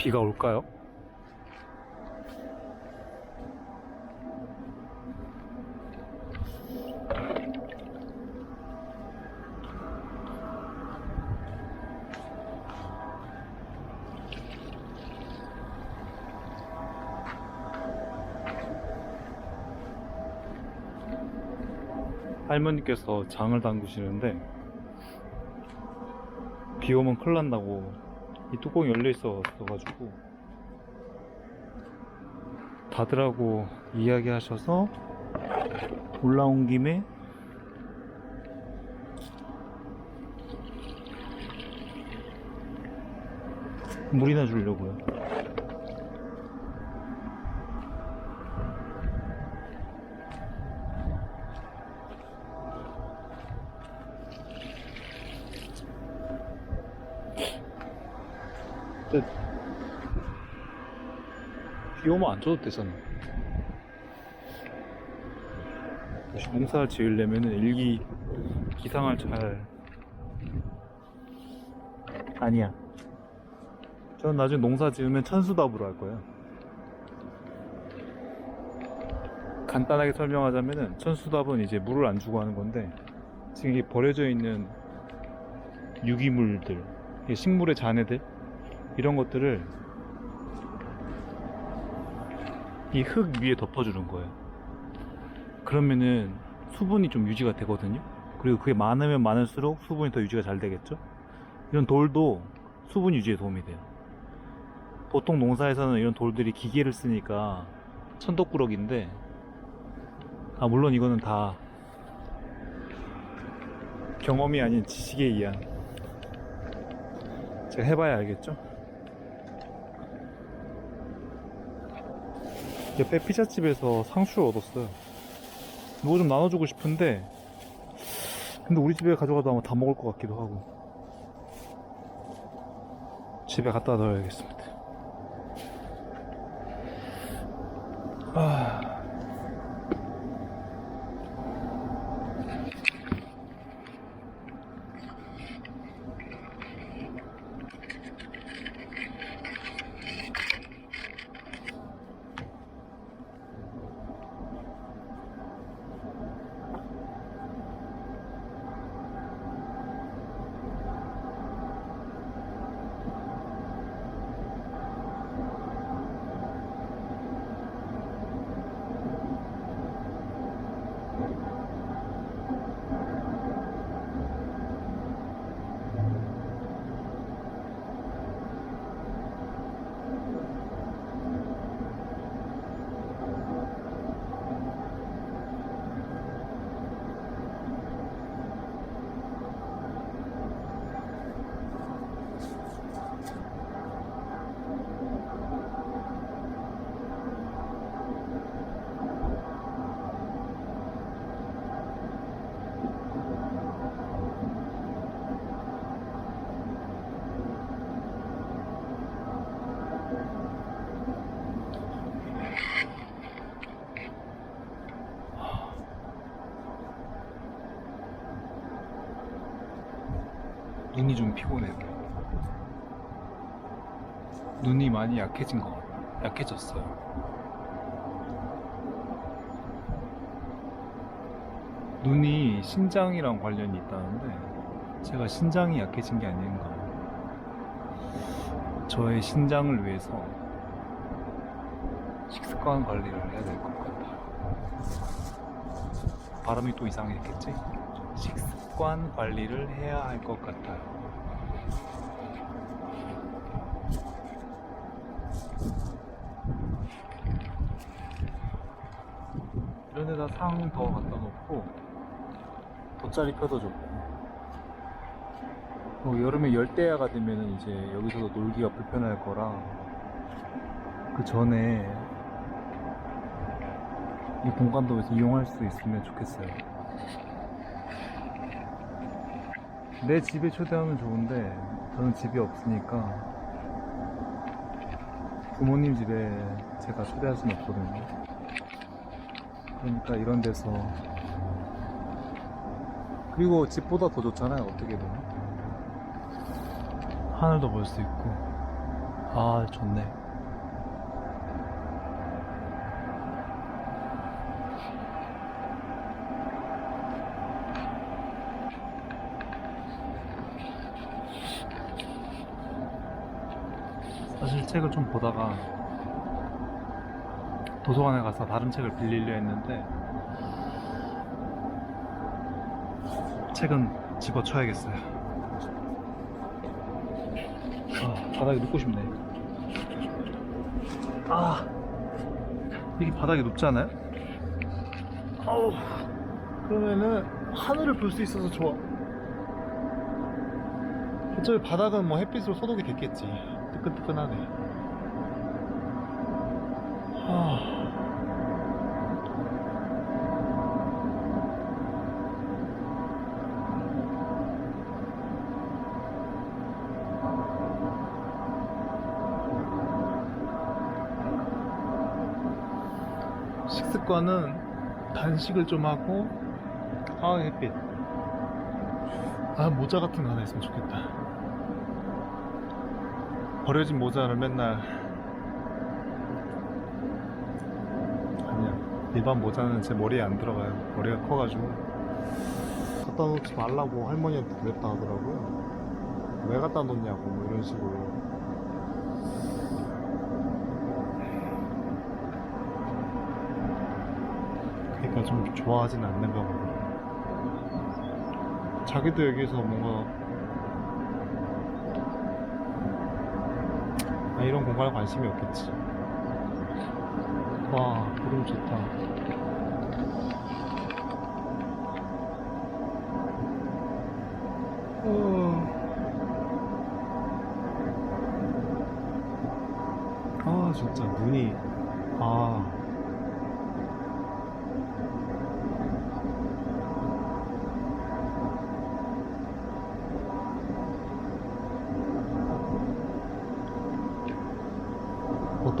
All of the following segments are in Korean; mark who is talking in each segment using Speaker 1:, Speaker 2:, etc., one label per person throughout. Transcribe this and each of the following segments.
Speaker 1: 비가 올까요? 할머니께서 장을 담그시는데 비 오면 큰일 난다고 이 뚜껑이 열려 있어가지고 닫으라고 이야기하셔서 올라온 김에 물이나 주려고요. 오면 안 줘도 되잖아. 농사 지으려면은 일기 기상을 잘 아니야. 저는 나중에 농사 지으면 천수답으로 할 거예요. 간단하게 설명하자면은 천수답은 이제 물을 안 주고 하는 건데 지금 이게 버려져 있는 유기물들, 식물의 잔해들 이런 것들을 이 흙 위에 덮어주는 거예요. 그러면은 수분이 좀 유지가 되거든요. 그리고 그게 많으면 많을수록 수분이 더 유지가 잘 되겠죠. 이런 돌도 수분 유지에 도움이 돼요. 보통 농사에서는 이런 돌들이 기계를 쓰니까 천덕꾸러기인데, 아, 물론 이거는 다 경험이 아닌 지식에 의한 제가 해봐야 알겠죠? 옆에 피자집에서 상추를 얻었어요. 이거 좀 나눠주고 싶은데, 근데 우리 집에 가져가도 아마 다 먹을 것 같기도 하고. 집에 갖다 놔야겠습니다. 아. 눈이 좀 피곤해요. 눈이 많이 약해진 것 같아요. 약해졌어요. 눈이 신장이랑 관련이 있다는데 제가 신장이 약해진 게 아닌가. 저의 신장을 위해서 식습관 관리를 해야 될 것 같아요. 발음이 또 이상했겠지? 식습 관 관리를 해야 할 것 같아요. 이런 데다 상 더 갖다 놓고 돗자리 펴도 좋고 어, 여름에 열대야가 되면은 이제 여기서도 놀기가 불편할 거라 그 전에 이 공간도 이용할 수 있으면 좋겠어요. 내 집에 초대하면 좋은데 저는 집이 없으니까 부모님 집에 제가 초대할 수는 없거든요. 그러니까 이런 데서 그리고 집보다 더 좋잖아요 어떻게 보면 하늘도 볼 수 있고 아, 좋네. 책을 좀 보다가 도서관에 가서 다른 책을 빌리려 했는데 책은 집어쳐야겠어요. 아, 바닥에 눕고 싶네. 아, 이게 바닥이 높지 않아요? 아우, 그러면은 하늘을 볼 수 있어서 좋아. 어차피 바닥은 뭐 햇빛으로 소독이 됐겠지. 뜨끈뜨끈하네. 아. 식습관은 단식을 좀 하고 아 햇빛 아 모자 같은 거 하나 있으면 좋겠다 버려진 모자를 맨날. 아니야. 일반 모자는 제 머리에 안 들어가요. 머리가 커가지고. 갖다 놓지 말라고 할머니한테 그랬다 하더라고요. 왜 갖다 놓냐고 뭐 이런 식으로. 그러니까 좀 좋아하진 않는가 보다. 자기도 여기서 뭔가 아, 이런 공간에 관심이 없겠지. 와, 구름 좋다. 어. 아, 진짜 눈이 아.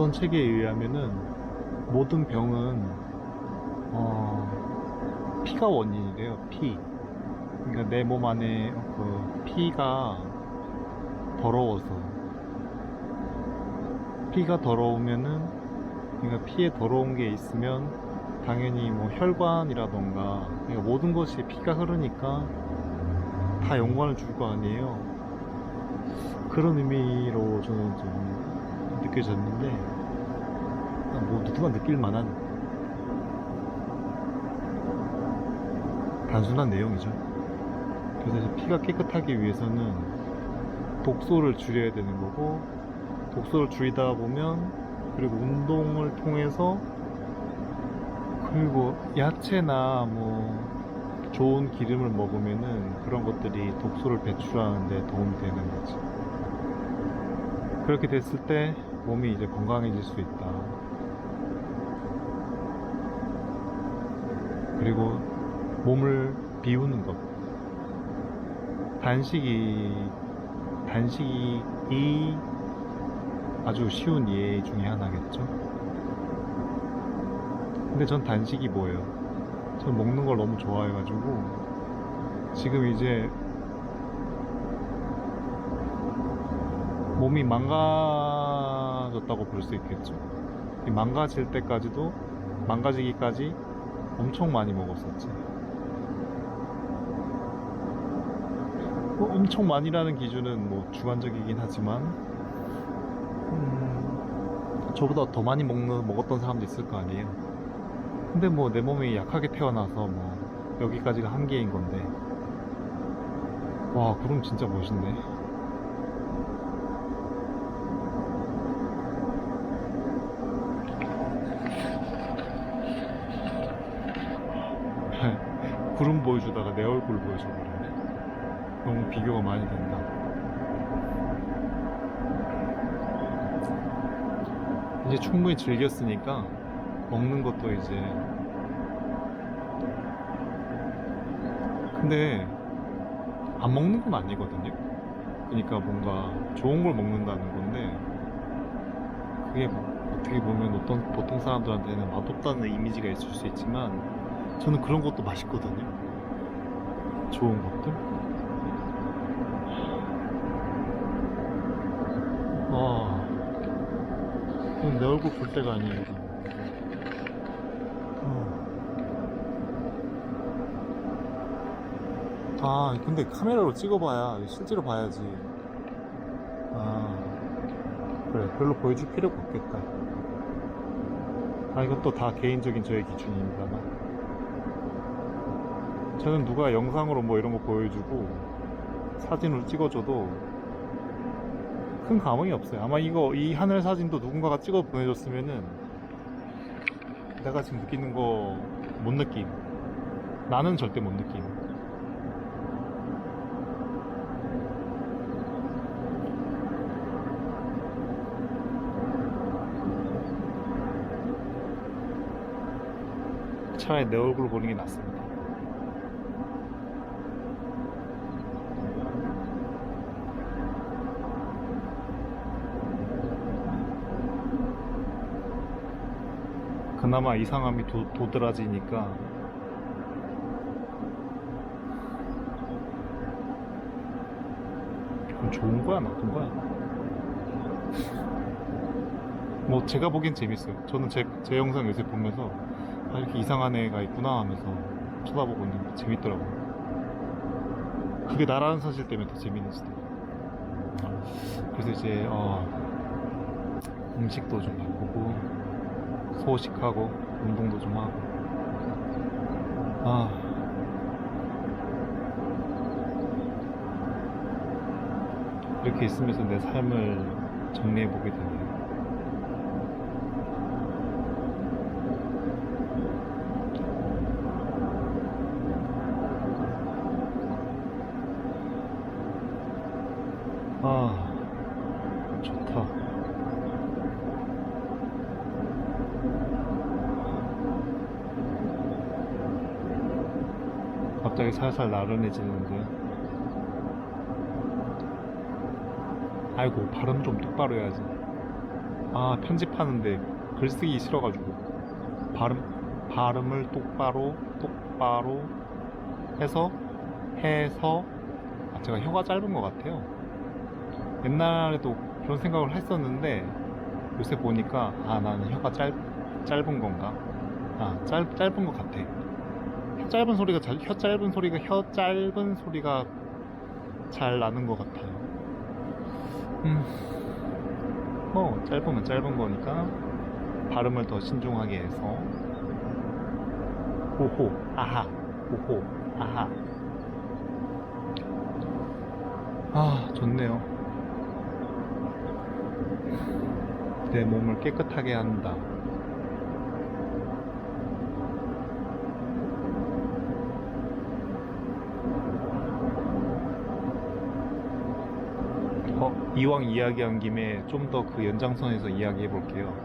Speaker 1: 어떤 책에 의하면은 모든 병은 어, 피가 원인이래요. 피. 그러니까 내 몸 안에 그 피가 더러워서 피가 더러우면은 그러니까 피에 더러운 게 있으면 당연히 뭐 혈관이라던가 그러니까 모든 것이 피가 흐르니까 다 연관을 줄 거 아니에요. 그런 의미로 저는 좀 느껴졌는데 그냥 뭐 누구나 느낄 만한 단순한 내용이죠. 그래서 피가 깨끗하기 위해서는 독소를 줄여야 되는 거고 독소를 줄이다 보면 그리고 운동을 통해서 그리고 야채나 뭐 좋은 기름을 먹으면은 그런 것들이 독소를 배출하는 데 도움이 되는 거지. 그렇게 됐을 때 몸이 이제 건강해질 수 있다. 그리고 몸을 비우는 것. 단식이, 단식이 아주 쉬운 예 중에 하나겠죠. 근데 전 단식이 뭐예요? 전 먹는 걸 너무 좋아해가지고 지금 이제 몸이 망가 졌다고 볼 수 있겠죠. 이 망가질 때까지도 망가지기까지 엄청 많이 먹었었지. 뭐 엄청 많이라는 기준은 뭐 주관적이긴 하지만 음, 저보다 더 많이 먹는 먹었던 사람도 있을 거 아니에요. 근데 뭐 내 몸이 약하게 태어나서 뭐 여기까지가 한계인 건데 와 구름 진짜 멋있네. 구름 보여주다가 내 얼굴 보여줘버리네. 너무 비교가 많이 된다. 이제 충분히 즐겼으니까 먹는 것도 이제. 근데 안 먹는 건 아니거든요. 그러니까 뭔가 좋은 걸 먹는다는 건데 그게 뭐 어떻게 보면 어떤 보통 사람들한테는 맛없다는 이미지가 있을 수 있지만 저는 그런 것도 맛있거든요. 좋은 것들. 와, 이건 내 얼굴 볼 때가 아니에요. 어. 아, 근데 카메라로 찍어봐야 실제로 봐야지. 아, 그래. 별로 보여줄 필요가 없겠다. 아, 이것도 다 개인적인 저의 기준입니다만. 저는 누가 영상으로 뭐 이런 거 보여주고 사진으로 찍어줘도 큰 감흥이 없어요. 아마 이거 이 하늘 사진도 누군가가 찍어 보내줬으면은 내가 지금 느끼는 거 못 느낌. 나는 절대 못 느낌. 차라리 내 얼굴 보는 게 낫습니다. 그나마 이상함이 도, 도드라지니까. 좋은 거야 나쁜 거야? 뭐 제가 보기엔 재밌어요. 저는 제, 제 영상 요새 보면서 아 이렇게 이상한 애가 있구나 하면서 쳐다보고 있는 게 재밌더라고요. 그게 나라는 사실 때문에 더 재밌는 있고 그래서 이제 어, 음식도 좀 바꾸고 소식하고 운동도 좀 하고 아 이렇게 있으면서 내 삶을 정리해 보게 되네요. 아 좋다. 갑자기 살살 나른해지는데요. 아이고 발음 좀 똑바로 해야지. 아 편집하는데 글쓰기 싫어가지고 발음 발음을 똑바로 똑바로 해서 해서 아 제가 혀가 짧은 것 같아요. 옛날에도 그런 생각을 했었는데 요새 보니까 아 나는 혀가 짧 짧은 건가? 아 짧, 짧은 것 같아. 혀 짧은 소리가 잘, 혀 짧은 소리가 혀 짧은 소리가 잘 나는 것 같아요. 음, 뭐 짧으면 짧은 거니까 발음을 더 신중하게 해서 호호 아하 호호 아하 아 좋네요. 내 몸을 깨끗하게 한다. 어, 이왕 이야기한 김에 좀 더 그 연장선에서 이야기해 볼게요.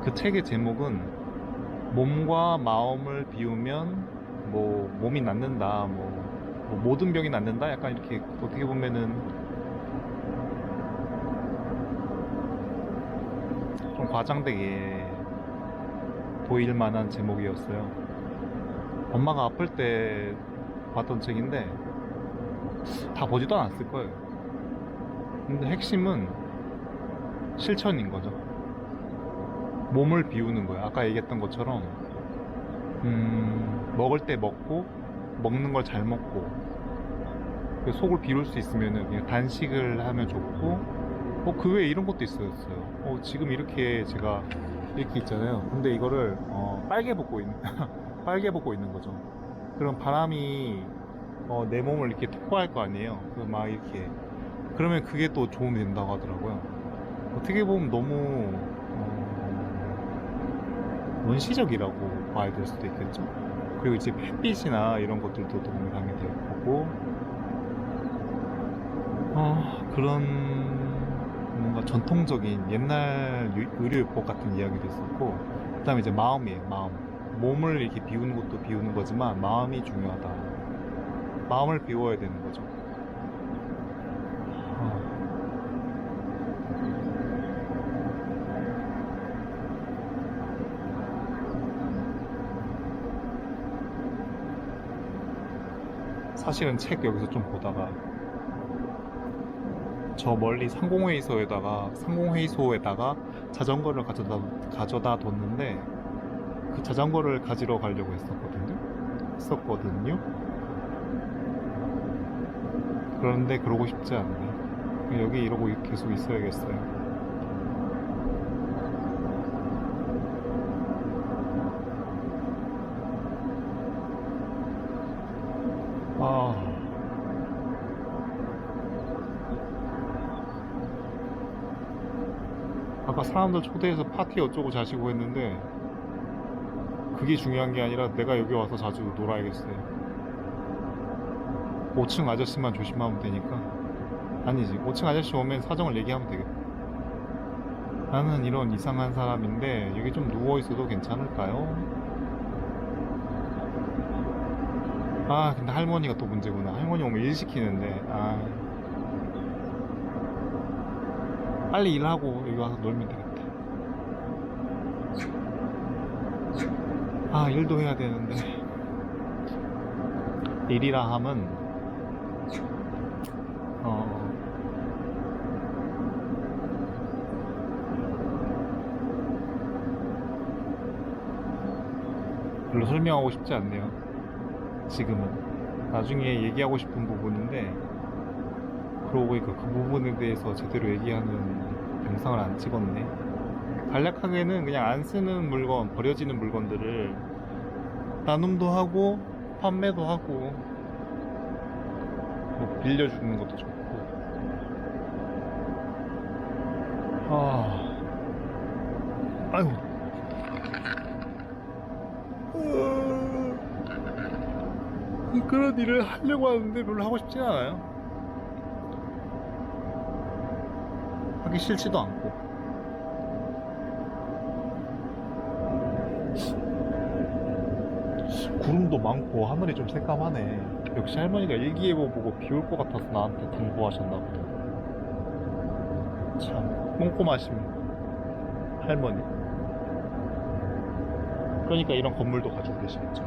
Speaker 1: 그 책의 제목은 몸과 마음을 비우면 뭐 몸이 낫는다, 뭐, 뭐 모든 병이 낫는다, 약간 이렇게 어떻게 보면은 좀 과장되게 보일 만한 제목이었어요. 엄마가 아플 때 봤던 책인데 다 보지도 않았을 거예요. 근데 핵심은 실천인 거죠. 몸을 비우는 거예요. 아까 얘기했던 것처럼, 음, 먹을 때 먹고, 먹는 걸 잘 먹고, 그 속을 비울 수 있으면은 그냥 단식을 하면 좋고, 어, 그 외에 이런 것도 있었어요. 어, 지금 이렇게 제가 이렇게 있잖아요. 근데 이거를, 어, 빨개 벗고 있는, 빨개 벗고 있는 거죠. 그럼 바람이, 어, 내 몸을 이렇게 통과할 거 아니에요. 그막 이렇게. 그러면 그게 또 도움이 된다고 하더라고요. 어떻게 보면 너무 어, 원시적이라고 봐야 될 수도 있겠죠. 그리고 이제 햇빛이나 이런 것들도 도움이 하게 될 거고, 어, 그런 뭔가 전통적인 옛날 유- 의료요법 같은 이야기도 있었고, 그 다음에 이제 마음이에요. 마음. 몸을 이렇게 비우는 것도 비우는 거지만 마음이 중요하다. 마음을 비워야 되는 거죠. 어. 사실은 책 여기서 좀 보다가
Speaker 2: 저 멀리 상공회의소에다가 상공회의소에다가 자전거를 가져다 가져다 뒀는데 그 자전거를 가지러 가려고 했었거든요. 했었거든요. 그런데 그러고 싶지 않네. 여기 이러고 계속 있어야겠어요. 아까 사람들 초대해서 파티 어쩌고 자시고 했는데 그게 중요한 게 아니라 내가 여기 와서 자주 놀아야겠어요. 5층 아저씨만 조심하면 되니까 아니지 5층 아저씨 오면 사정을 얘기하면 되겠다. 나는 이런 이상한 사람인데 여기 좀 누워 있어도 괜찮을까요? 아 근데 할머니가 또 문제구나. 할머니 오면 일 시키는데 아 빨리 일하고 여기 와서 놀면 되겠다. 아, 일도 해야 되는데. 일이라 함은, 어, 별로 설명하고 싶지 않네요. 지금은. 나중에 얘기하고 싶은 부분인데, 그러고 보니까 그 부분에 대해서 제대로 얘기하는 영상을 안 찍었네. 간략하게는 그냥 안 쓰는 물건, 버려지는 물건들을 나눔도 하고, 판매도 하고, 뭐 빌려주는 것도 좋고. 아, 아유. 그런 일을 하려고 하는데 별로 하고 싶진 않아요. 하기 싫지도 않고. 구름도 많고 하늘이 좀 새까마네. 역시 할머니가 일기예보 보고 비 올 것 같아서 나한테 당부하셨나 보다. 참 꼼꼼하신 할머니. 그러니까 이런 건물도 가지고 계시겠죠.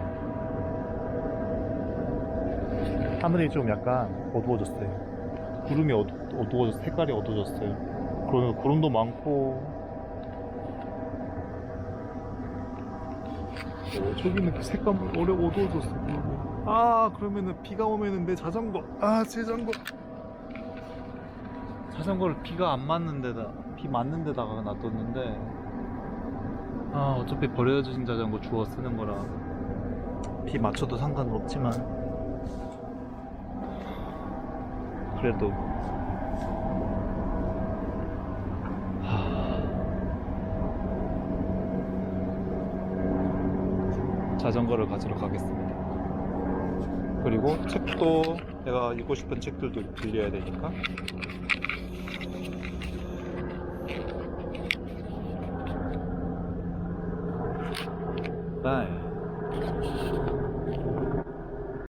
Speaker 2: 하늘이 좀 약간 어두워졌어요. 구름이 어두, 어두워졌어 색깔이 어두워졌어요. 그러면 구름도 많고 어, 저기는 그 색감 오래 어두워졌어. 구름이. 아 그러면은 비가 오면은 내 자전거 아 자전거 자전거를 비가 안 맞는 데다 비 맞는 데다가 놔뒀는데 아 어차피 버려진 자전거 주워 쓰는 거라 비 맞춰도 상관은 없지만 그래도 자전거를 가지러 가겠습니다. 그리고 책도 내가 읽고 싶은 책들도 빌려야 되니까